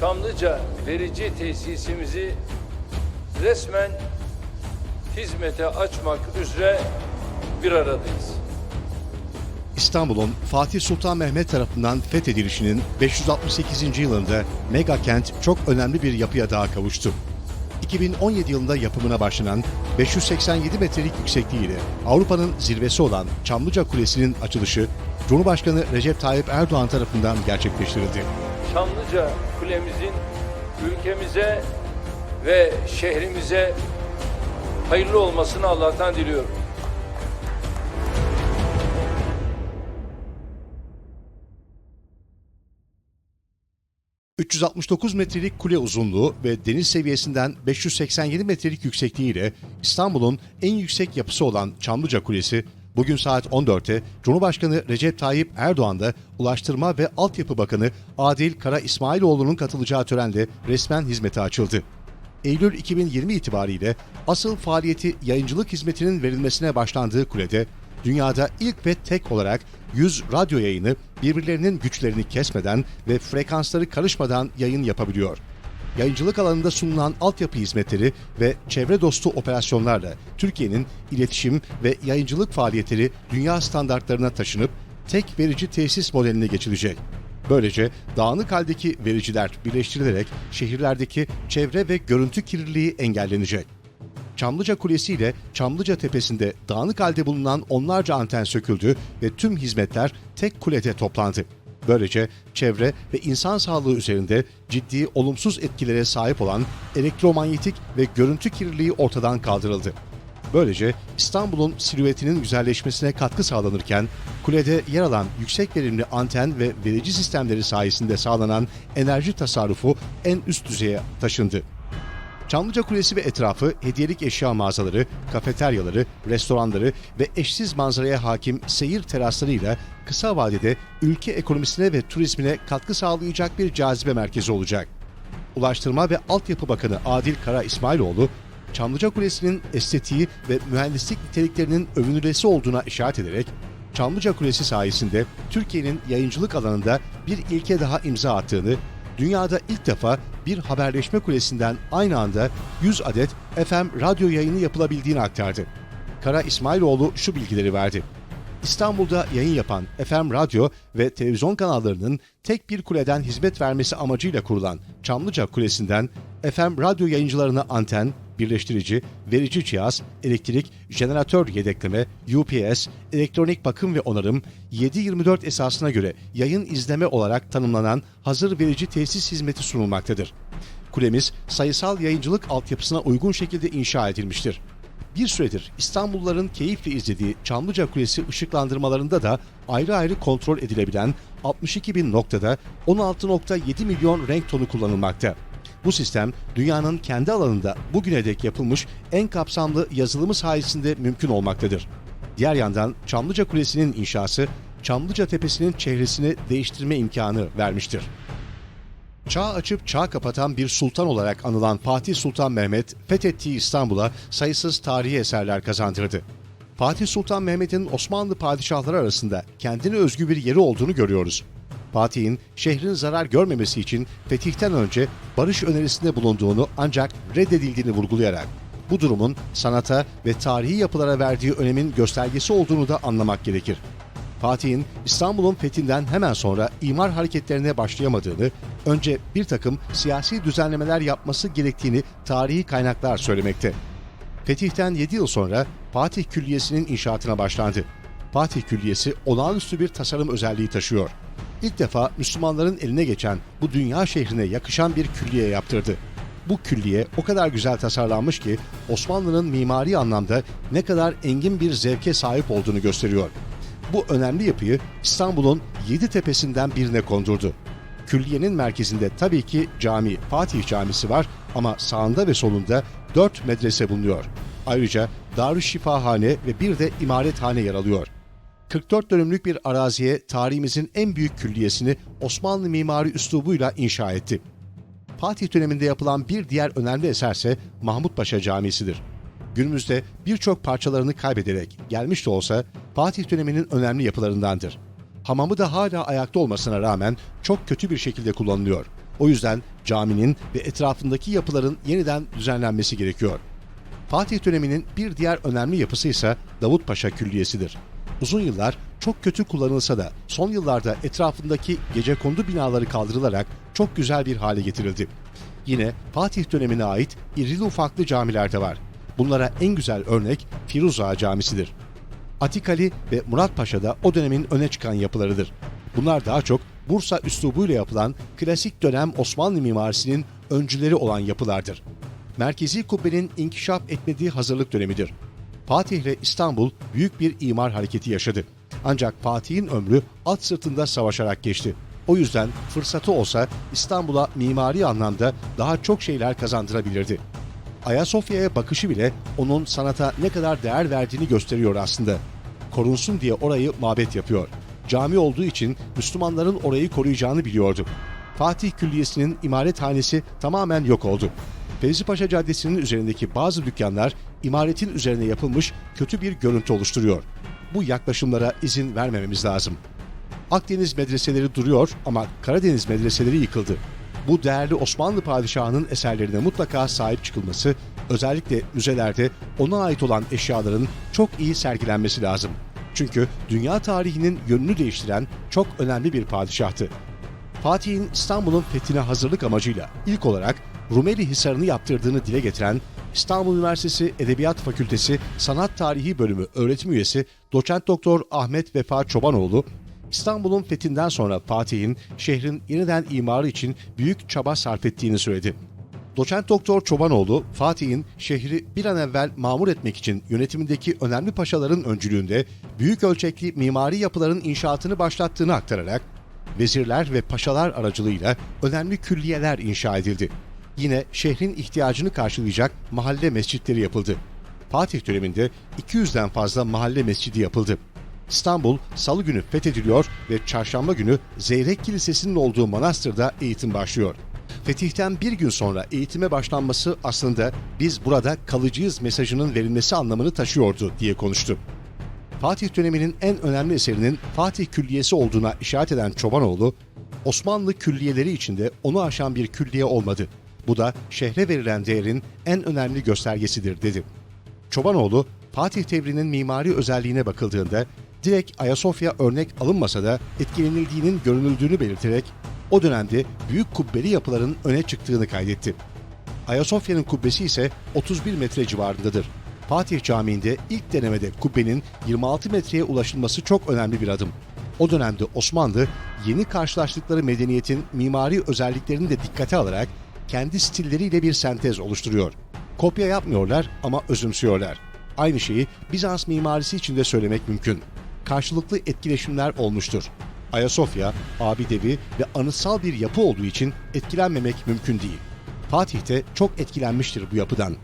Çamlıca verici tesisimizi resmen hizmete açmak üzere bir aradayız. İstanbul'un Fatih Sultan Mehmet tarafından fethedilişinin 568. yılında mega kent çok önemli bir yapıya daha kavuştu. 2017 yılında yapımına başlanan 587 metrelik yüksekliğiyle Avrupa'nın zirvesi olan Çamlıca Kulesi'nin açılışı Cumhurbaşkanı Recep Tayyip Erdoğan tarafından gerçekleştirildi. Çamlıca kulemizin ülkemize ve şehrimize hayırlı olmasını Allah'tan diliyorum. ...369 metrelik kule uzunluğu ve deniz seviyesinden 587 metrelik yüksekliğiyle İstanbul'un en yüksek yapısı olan Çamlıca Kulesi, bugün saat 14'te Cumhurbaşkanı Recep Tayyip Erdoğan'da Ulaştırma ve Altyapı Bakanı Adil Kara İsmailoğlu'nun katılacağı törenle resmen hizmete açıldı. Eylül 2020 itibariyle asıl faaliyeti yayıncılık hizmetinin verilmesine başlandığı kulede, dünyada ilk ve tek olarak 100 radyo yayını birbirlerinin güçlerini kesmeden ve frekansları karışmadan yayın yapabiliyor. Yayıncılık alanında sunulan altyapı hizmetleri ve çevre dostu operasyonlarla Türkiye'nin iletişim ve yayıncılık faaliyetleri dünya standartlarına taşınıp tek verici tesis modeline geçilecek. Böylece dağınık haldeki vericiler birleştirilerek şehirlerdeki çevre ve görüntü kirliliği engellenecek. Çamlıca Kulesi ile Çamlıca Tepesi'nde dağınık halde bulunan onlarca anten söküldü ve tüm hizmetler tek kulede toplandı. Böylece çevre ve insan sağlığı üzerinde ciddi olumsuz etkilere sahip olan elektromanyetik ve görüntü kirliliği ortadan kaldırıldı. Böylece İstanbul'un silüetinin güzelleşmesine katkı sağlanırken kulede yer alan yüksek verimli anten ve verici sistemleri sayesinde sağlanan enerji tasarrufu en üst düzeye taşındı. Çamlıca Kulesi ve etrafı hediyelik eşya mağazaları, kafeteryaları, restoranları ve eşsiz manzaraya hakim seyir teraslarıyla kısa vadede ülke ekonomisine ve turizmine katkı sağlayacak bir cazibe merkezi olacak. Ulaştırma ve Altyapı Bakanı Adil Kara İsmailoğlu, Çamlıca Kulesi'nin estetiği ve mühendislik niteliklerinin övünülesi olduğuna işaret ederek, Çamlıca Kulesi sayesinde Türkiye'nin yayıncılık alanında bir ilke daha imza attığını, dünyada ilk defa bir haberleşme kulesinden aynı anda 100 adet FM radyo yayını yapılabildiğini aktardı. Kara İsmailoğlu şu bilgileri verdi. İstanbul'da yayın yapan FM radyo ve televizyon kanallarının tek bir kuleden hizmet vermesi amacıyla kurulan Çamlıca Kulesi'nden FM radyo yayıncılarına anten, birleştirici, verici cihaz, elektrik, jeneratör yedekleme, UPS, elektronik bakım ve onarım, 7-24 esasına göre yayın izleme olarak tanımlanan hazır verici tesis hizmeti sunulmaktadır. Kulemiz sayısal yayıncılık altyapısına uygun şekilde inşa edilmiştir. Bir süredir İstanbulluların keyifle izlediği Çamlıca Kulesi ışıklandırmalarında da ayrı ayrı kontrol edilebilen 62 bin noktada 16.7 milyon renk tonu kullanılmakta. Bu sistem dünyanın kendi alanında bugüne dek yapılmış en kapsamlı yazılımı sayesinde mümkün olmaktadır. Diğer yandan Çamlıca Kulesi'nin inşası Çamlıca Tepesi'nin çehresini değiştirme imkanı vermiştir. Çağ açıp çağ kapatan bir sultan olarak anılan Fatih Sultan Mehmet, fethettiği İstanbul'a sayısız tarihi eserler kazandırdı. Fatih Sultan Mehmet'in Osmanlı padişahları arasında kendine özgü bir yeri olduğunu görüyoruz. Fatih'in şehrin zarar görmemesi için fetihten önce barış önerisinde bulunduğunu ancak reddedildiğini vurgulayarak bu durumun sanata ve tarihi yapılara verdiği önemin göstergesi olduğunu da anlamak gerekir. Fatih'in İstanbul'un fethinden hemen sonra imar hareketlerine başlayamadığını, önce bir takım siyasi düzenlemeler yapması gerektiğini tarihi kaynaklar söylemekte. Fetih'ten 7 yıl sonra Fatih Külliyesi'nin inşaatına başlandı. Fatih Külliyesi olağanüstü bir tasarım özelliği taşıyor. İlk defa Müslümanların eline geçen bu dünya şehrine yakışan bir külliye yaptırdı. Bu külliye o kadar güzel tasarlanmış ki Osmanlı'nın mimari anlamda ne kadar engin bir zevke sahip olduğunu gösteriyor. Bu önemli yapıyı İstanbul'un yedi tepesinden birine kondurdu. Külliyenin merkezinde tabii ki cami, Fatih Camisi var ama sağında ve solunda dört medrese bulunuyor. Ayrıca Darüşşifahane ve bir de imarethane yer alıyor. 44 dönümlük bir araziye tarihimizin en büyük külliyesini Osmanlı mimari üslubuyla inşa etti. Fatih döneminde yapılan bir diğer önemli eserse Mahmut Paşa Camisi'dir. Günümüzde birçok parçalarını kaybederek gelmiş de olsa Fatih döneminin önemli yapılarındandır. Hamamı da hala ayakta olmasına rağmen çok kötü bir şekilde kullanılıyor. O yüzden caminin ve etrafındaki yapıların yeniden düzenlenmesi gerekiyor. Fatih döneminin bir diğer önemli yapısı ise Davutpaşa Külliyesi'dir. Uzun yıllar çok kötü kullanılsa da son yıllarda etrafındaki gecekondu binaları kaldırılarak çok güzel bir hale getirildi. Yine Fatih dönemine ait irili ufaklı camiler de var. Bunlara en güzel örnek Firuza Camisi'dir. Atikali ve Murat Paşa da o dönemin öne çıkan yapılarıdır. Bunlar daha çok Bursa üslubuyla yapılan klasik dönem Osmanlı mimarisinin öncüleri olan yapılardır. Merkezi kubbenin inkişaf etmediği hazırlık dönemidir. Fatih ile İstanbul büyük bir imar hareketi yaşadı. Ancak Fatih'in ömrü at sırtında savaşarak geçti. O yüzden fırsatı olsa İstanbul'a mimari anlamda daha çok şeyler kazandırabilirdi. Ayasofya'ya bakışı bile onun sanata ne kadar değer verdiğini gösteriyor aslında. Korunsun diye orayı mabet yapıyor. Cami olduğu için Müslümanların orayı koruyacağını biliyordu. Fatih Külliyesi'nin imarethanesi tamamen yok oldu. Fevzi Paşa Caddesi'nin üzerindeki bazı dükkanlar imaretin üzerine yapılmış kötü bir görüntü oluşturuyor. Bu yaklaşımlara izin vermememiz lazım. Akdeniz medreseleri duruyor ama Karadeniz medreseleri yıkıldı. Bu değerli Osmanlı padişahının eserlerine mutlaka sahip çıkılması, özellikle müzelerde ona ait olan eşyaların çok iyi sergilenmesi lazım. Çünkü dünya tarihinin yönünü değiştiren çok önemli bir padişahtı. Fatih'in İstanbul'un fethine hazırlık amacıyla ilk olarak Rumeli Hisarı'nı yaptırdığını dile getiren İstanbul Üniversitesi Edebiyat Fakültesi Sanat Tarihi Bölümü öğretim üyesi doçent doktor Ahmet Vefa Çobanoğlu, İstanbul'un fethinden sonra Fatih'in şehrin yeniden imarı için büyük çaba sarf ettiğini söyledi. Doçent Doktor Çobanoğlu, Fatih'in şehri bir an evvel mamur etmek için yönetimindeki önemli paşaların öncülüğünde büyük ölçekli mimari yapıların inşaatını başlattığını aktararak, vezirler ve paşalar aracılığıyla önemli külliyeler inşa edildi. Yine şehrin ihtiyacını karşılayacak mahalle mescitleri yapıldı. Fatih döneminde 200'den fazla mahalle mescidi yapıldı. İstanbul salı günü fethediliyor ve çarşamba günü Zeyrek Kilisesi'nin olduğu manastırda eğitim başlıyor. Fetihten bir gün sonra eğitime başlanması aslında biz burada kalıcıyız mesajının verilmesi anlamını taşıyordu diye konuştu. Fatih döneminin en önemli eserinin Fatih Külliyesi olduğuna işaret eden Çobanoğlu, Osmanlı külliyeleri içinde onu aşan bir külliye olmadı. Bu da şehre verilen değerin en önemli göstergesidir dedi. Çobanoğlu, Fatih devrinin mimari özelliğine bakıldığında direkt Ayasofya örnek alınmasa da etkilenildiğinin görünüldüğünü belirterek o dönemde büyük kubbeli yapıların öne çıktığını kaydetti. Ayasofya'nın kubbesi ise 31 metre civarındadır. Fatih Camii'nde ilk denemede kubbenin 26 metreye ulaşılması çok önemli bir adım. O dönemde Osmanlı yeni karşılaştıkları medeniyetin mimari özelliklerini de dikkate alarak kendi stilleriyle bir sentez oluşturuyor. Kopya yapmıyorlar ama özümsüyorlar. Aynı şeyi Bizans mimarisi için de söylemek mümkün. Karşılıklı etkileşimler olmuştur. Ayasofya, abidevi ve anıtsal bir yapı olduğu için etkilenmemek mümkün değil. Fatih de çok etkilenmiştir bu yapıdan.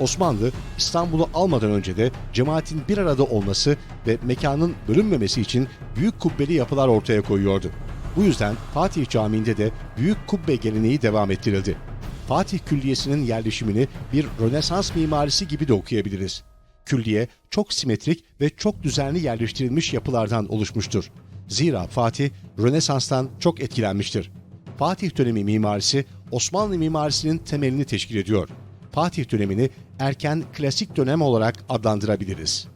Osmanlı, İstanbul'u almadan önce de cemaatin bir arada olması ve mekanın bölünmemesi için büyük kubbeli yapılar ortaya koyuyordu. Bu yüzden Fatih Camii'nde de büyük kubbe geleneği devam ettirildi. Fatih Külliyesi'nin yerleşimini bir Rönesans mimarisi gibi de okuyabiliriz. Külliye çok simetrik ve çok düzenli yerleştirilmiş yapılardan oluşmuştur. Zira Fatih Rönesans'tan çok etkilenmiştir. Fatih dönemi mimarisi Osmanlı mimarisinin temelini teşkil ediyor. Fatih dönemini erken klasik dönem olarak adlandırabiliriz.